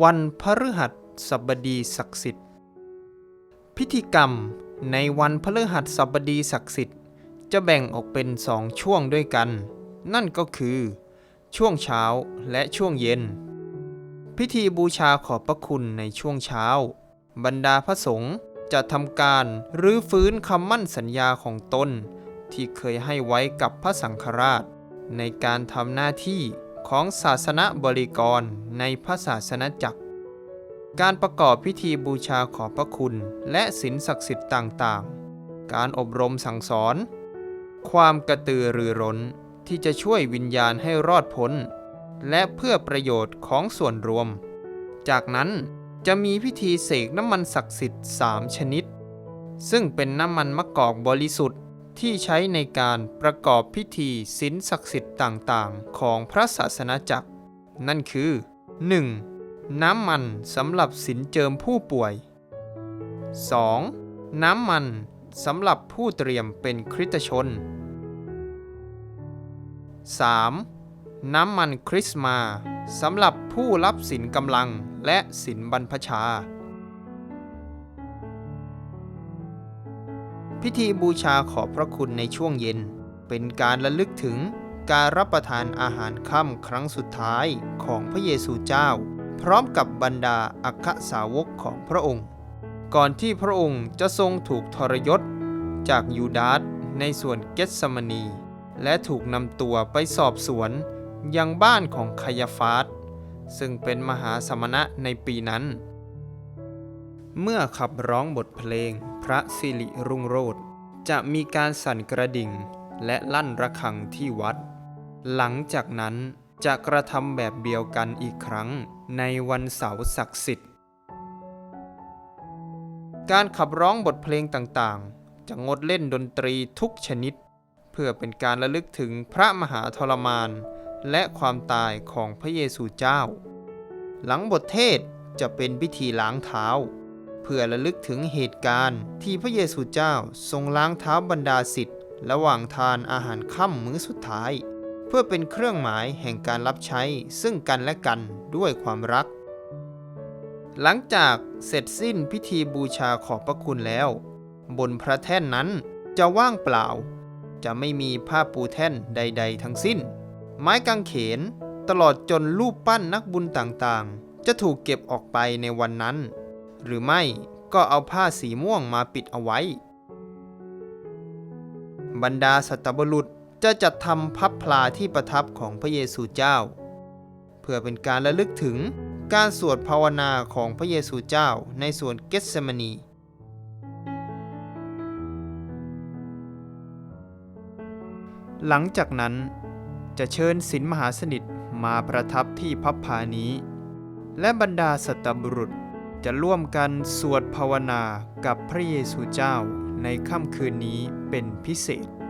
วันพฤหัสบดีศักดิ์สิทธิ์ พิธีกรรมในวันพฤหัสบดีศักดิ์สิทธิ์ จะแบ่งออกเป็นสองช่วงด้วยกัน นั่นก็คือ ช่วงเช้าและช่วงเย็น พิธีบูชาขอบพระคุณในช่วงเช้า บรรดาพระสงฆ์จะทำการรื้อฟื้นคำมั่นสัญญาของตนที่เคยให้ไว้กับพระสังฆราช ในการทำหน้าที่ ของศาสนบริกรในพระศาสนจักร การประกอบพิธีบูชาขอบพระคุณ และศีลศักดิ์สิทธิ์ต่างๆ การอบรมสั่งสอน ความกระตือรือร้นที่จะช่วยวิญญาณให้รอดพ้น และเพื่อประโยชน์ของส่วนรวม จากนั้นจะมีพิธีเสกน้ำมันศักดิ์สิทธิ์สามชนิด ซึ่งเป็นน้ำมันมะกอกบริสุทธิ์ ที่ใช้ในการประกอบพิธีศีลศักดิ์สิทธิ์ต่างๆ ของพระศาสนาจักร นั่นคือ 1. น้ำมันสำหรับศีลเจิมผู้ป่วย 2. น้ำมันสำหรับผู้เตรียมเป็นคริสตชน 3. น้ำมันคริสมาสำหรับผู้รับศีลกำลังและศีลบรรพชา พิธีบูชาขอบพระคุณในช่วงเย็น เป็นการระลึกถึงการรับประทานอาหารค่ำครั้งสุดท้ายของพระเยซูเจ้า พร้อมกับบรรดาอัครสาวกของพระองค์ ก่อนที่พระองค์จะทรงถูกทรยศ จากยูดาสในส่วนเกสมานี และถูกนำตัวไปสอบสวนยังบ้านของคายาฟาสซึ่งเป็นมหาสมณะในปีนั้น เมื่อขับร้องบทเพลงพระสิริรุ่งโรจน์จะมีการสั่นกระดิ่งและลั่นระฆังที่วัด หลังจากนั้นจะกระทำแบบเดียวกันอีกครั้งในวันเสาร์ศักดิ์สิทธิ์ การขับร้องบทเพลงต่างๆ จะงดเล่นดนตรีทุกชนิด เพื่อเป็นการระลึกถึงพระมหาทรมาน และความตายของพระเยซูเจ้า หลังบทเทศจะเป็นพิธีล้างเท้า เพื่อระลึกถึงเหตุการณ์ ที่พระเยซูเจ้าทรงล้างเท้าบรรดาสิทธิ์ระหว่างทานอาหารค่ำมื้อสุดท้าย เพื่อเป็นเครื่องหมายแห่งการรับใช้ซึ่งกันและกันด้วยความรัก หลังจากเสร็จสิ้นพิธีบูชาขอบพระคุณแล้ว บนพระแท่นนั้นจะว่างเปล่า จะไม่มีผ้าปูแท่นใด ๆ ทั้งสิ้น ไม้กางเขนตลอดจนรูปปั้นนักบุญต่างๆ จะถูกเก็บออกไปในวันนั้น หรือไม่ก็เอาผ้าสีม่วงมาปิดเอาไว้ บรรดาสัตบุรุษจะจัดทำพับพลาที่ประทับของพระเยซูเจ้า เพื่อเป็นการระลึกถึงการสวดภาวนาของพระเยซูเจ้าในสวนเกตเซมานี หลังจากนั้นจะเชิญศิลมหาสนิทมาประทับที่พับพานี้ และบรรดาสัตบุรุษ จะร่วมกันสวดภาวนากับพระเยซูเจ้าในค่ำคืนนี้เป็นพิเศษ